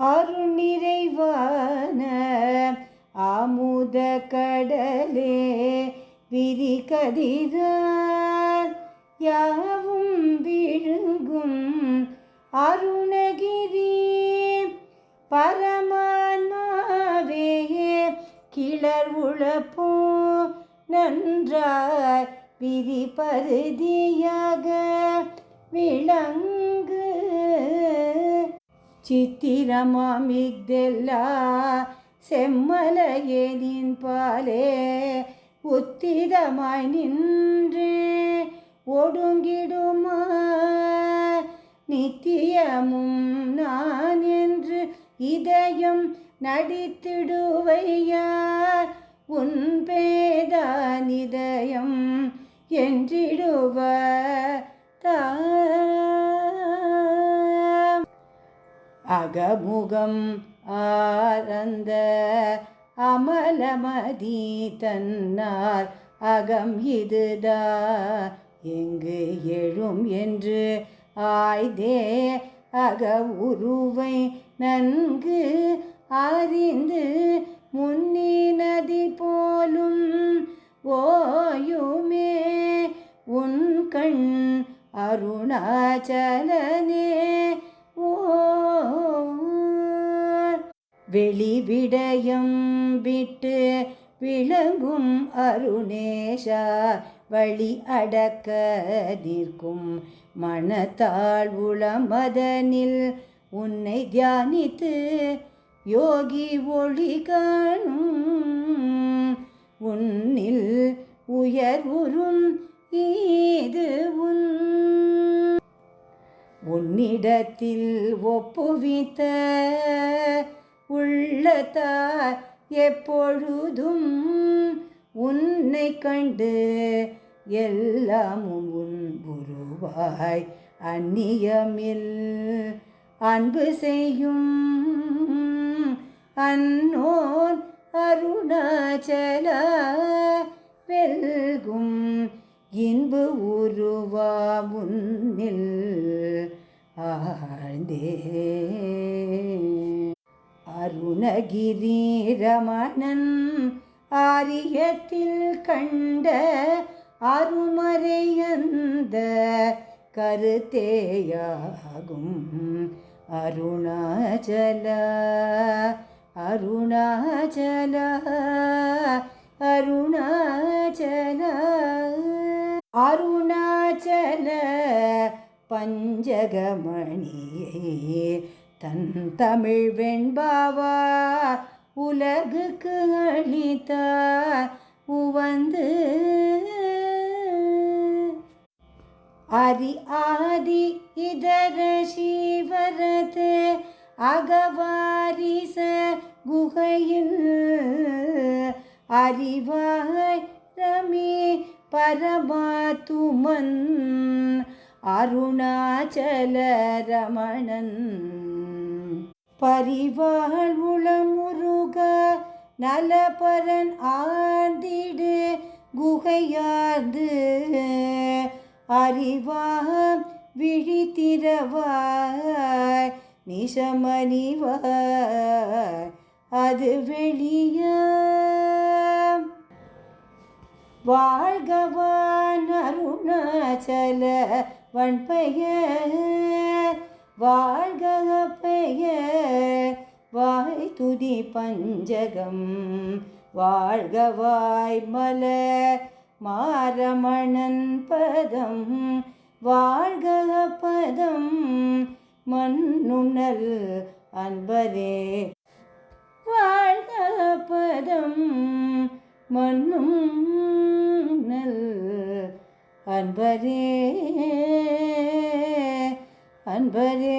அருள் ஆமுத கடலே விரிகதிரார் யாவும் விழுங்கும் அருணகிரி. பரமான்மாவே கிளர் உழப்போ நன்றாய் விரி பருதியாக விளங்கு சித்திரமாமிக்தெல்லா செம்மலையேனின் பாலே உத்திதமாய் நின்று ஒடுங்கிடுமா? நித்தியமும் நான் என்று இதயம் நடித்திடுவையார் உன் பேதான் என்றிடுவார். அகமுகம் ஆரந்த அமலமதி தன்னார் அகம் இதுதா? எங்கு எழும் என்று ஆய்தே? அக உருவை நன்கு அறிந்து முன்னி நதி போலும் ஓயுமே. உன் கண் அருணாச்சலனே. வெளிவிடயம் விட்டு விளங்கும் அருணேஷா வழி அடக்க நிற்கும் மனத்தாள் உளமதனில் உன்னை தியானித்து யோகி ஒளி காணும். உன்னில் உயர்வுறும் ஈது உன் உன்னிடத்தில் ஒப்புவித்த உள்ளத்தார் எப்பொழுதும் உன்னை கண்டு எல்லாமும் உன் உருவாய் அந்நியமில் அன்பு செய்யும் அன்னோன் அருணாச்சல வெல்கும் இன்பு உருவா முன்னில் ஆழ்ந்தே அருணகிரி ரமணன் ஆரியத்தில் கண்ட அருமறையந்த கருத்தேயாகும். அருணாச்சல அருணாச்சல அருணாச்சல. அருணா பஞ்சகமணியே தன் தமிழ் வெண்பாவா உலகுக்கு அளித்தார் உவந்து. அரி ஆதி இதர சீவரது அகவாரிச குகையில். அறிவாய் ரமே பரமாத்துமன் அருணாச்சல ரமணன் பரிவாள் உளமுருக நலபரன் ஆழ்ந்திடு குகையார்ந்து அறிவாம் விழித்திரவாய் நிசமணிவாய் அது வெளிய. வாழ்கவான் அருணாச்சல வன்பெயர் வாழ்க பெயர் வாய் துதி பஞ்சகம். வாழ்க வாய் மலர் மாரமணன் பதம் வாழ்க பதம் மண்ணும் நல் அன்பரே. வாழ்க பதம் மண்ணும் நல் அன்பரே. அன்பரே.